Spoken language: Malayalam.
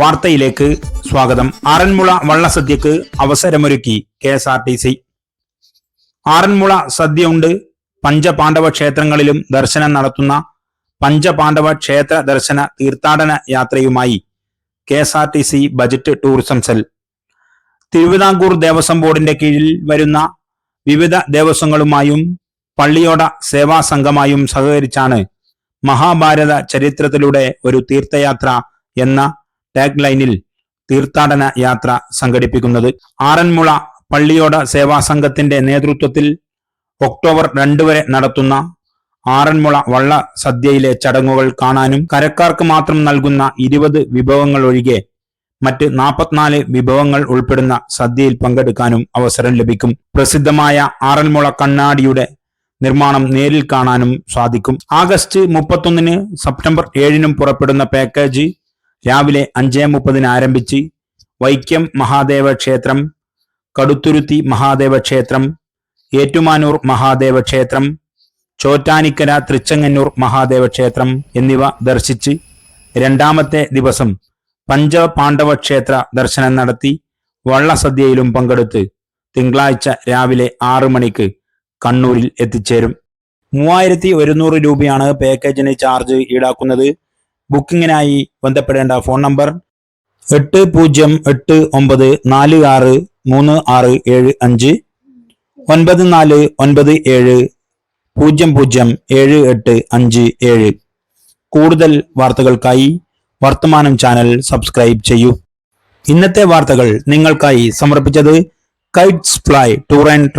വാർത്തയിലേക്ക് സ്വാഗതം. ആറന്മുള വള്ളസദ്യക്ക് അവസരമൊരുക്കി K S R T C. Aranmula സദ്യ ഉണ്ട് പഞ്ചപാണ്ഡവ ക്ഷേത്രങ്ങളിലും ദർശനം നടത്തുന്ന പഞ്ചപാണ്ഡവ ക്ഷേത്ര ദർശന തീർത്ഥാടന യാത്രയുമായി K S R T C budget tourism cell. Thiruvithamkoor Devaswom ബോർഡിന്റെ കീഴിൽ വരുന്ന വിവിധ ദേവസ്വങ്ങളുമായും പള്ളിയോട സേവാ സംഘമായും സഹകരിച്ചാണ് മഹാഭാരത ചരിത്രത്തിലൂടെ ഒരു തീർത്ഥയാത്ര എന്ന ടാഗ് ലൈനിൽ തീർത്ഥാടന യാത്ര സംഘടിപ്പിക്കുന്നത്. ആറന്മുള പള്ളിയോട സേവാ സംഘത്തിന്റെ നേതൃത്വത്തിൽ ഒക്ടോബർ രണ്ട് വരെ നടത്തുന്ന ആറന്മുള വള്ള സദ്യയിലെ ചടങ്ങുകൾ കാണാനും കരക്കാർക്ക് മാത്രം നൽകുന്ന ഇരുപത് വിഭവങ്ങൾ ഒഴികെ മറ്റ് നാൽപ്പത്തിനാല് വിഭവങ്ങൾ ഉൾപ്പെടുന്ന സദ്യയിൽ പങ്കെടുക്കാനും അവസരം ലഭിക്കും. പ്രസിദ്ധമായ ആറന്മുള കണ്ണാടിയുടെ നിർമ്മാണം നേരിൽ കാണാനും സാധിക്കും. ആഗസ്റ്റ് മുപ്പത്തൊന്നിന് സെപ്റ്റംബർ ഏഴിനും പുറപ്പെടുന്ന പാക്കേജ് രാവിലെ അഞ്ചേ മുപ്പതിന് ആരംഭിച്ച് വൈക്കം മഹാദേവ ക്ഷേത്രം കടുത്തുരുത്തി മഹാദേവ ക്ഷേത്രം ഏറ്റുമാനൂർ മഹാദേവ ക്ഷേത്രം ചോറ്റാനിക്കര തൃച്ചങ്ങന്നൂർ മഹാദേവ ക്ഷേത്രം എന്നിവ ദർശിച്ച് രണ്ടാമത്തെ ദിവസം പഞ്ചപാണ്ഡവ ക്ഷേത്ര ദർശനം നടത്തി വള്ളസദ്യയിലും പങ്കെടുത്ത് തിങ്കളാഴ്ച രാവിലെ ആറ് മണിക്ക് കണ്ണൂരിൽ എത്തിച്ചേരും. മൂവായിരത്തി ഒരുന്നൂറ് രൂപയാണ് പാക്കേജിന് ചാർജ് ഈടാക്കുന്നത്. ബുക്കിങ്ങിനായി ബന്ധപ്പെടേണ്ട ഫോൺ നമ്പർ എട്ട് പൂജ്യം എട്ട് ഒമ്പത് നാല് ആറ് മൂന്ന് ആറ് ഏഴ് അഞ്ച് ഒൻപത് നാല് ഒൻപത് ഏഴ് പൂജ്യം പൂജ്യം ഏഴ് എട്ട് അഞ്ച് ഏഴ്. കൂടുതൽ വാർത്തകൾക്കായി വർത്തമാനം ചാനൽ സബ്സ്ക്രൈബ് ചെയ്യൂ. ഇന്നത്തെ വാർത്തകൾ നിങ്ങൾക്കായി സമർപ്പിച്ചത് കൈറ്റ്സ് ഫ്ലൈ ടൂർ ആൻഡ്